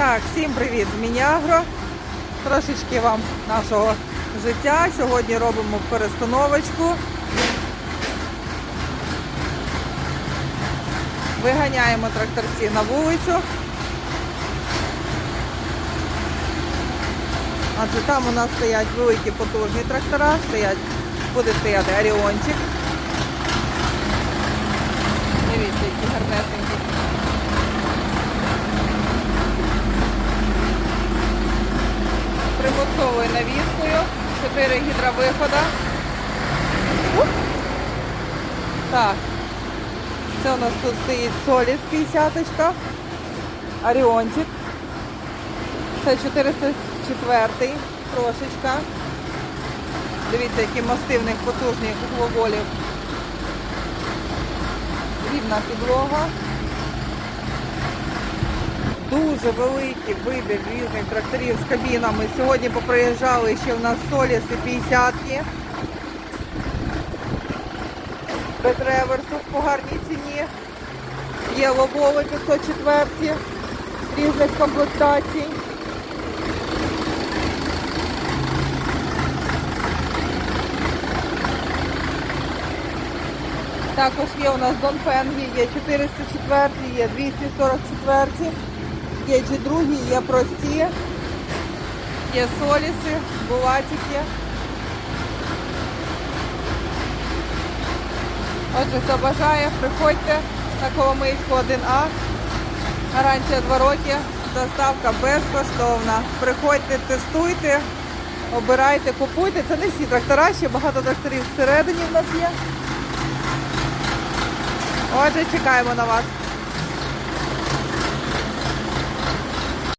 Так, всім привіт з Мінягро. Трошечки вам нашого життя. Сьогодні робимо перестановочку. Виганяємо тракторці на вулицю. Адже там у нас стоять великі потужні трактора, стоять, буде стояти Оріончик. Дивіться, які гарнесенькі. Примусовою навіскою, 4 гідровихода. Так, це у нас тут стоїть Соліс 50 Оріончик. Це 404 трошечка. Дивіться, які мости в них потужні угловолів. Рівна підлога. Дуже великий вибір різних тракторів з кабінами. Сьогодні поприїжджали ще в нас Соліси 50 без реверсу по гарній ціні. Є лобови 504 різних комплектацій. Також є у нас Донфенги, є 404, є 244, є чи другі, є прості, є соліси, булатики. Отже, хто бажає, приходьте на Коломийську 1А. Гарантія 2 роки, доставка безкоштовна. Приходьте, тестуйте, обирайте, купуйте. Це не всі трактора, ще багато тракторів всередині в нас є. Отже, чекаємо на вас.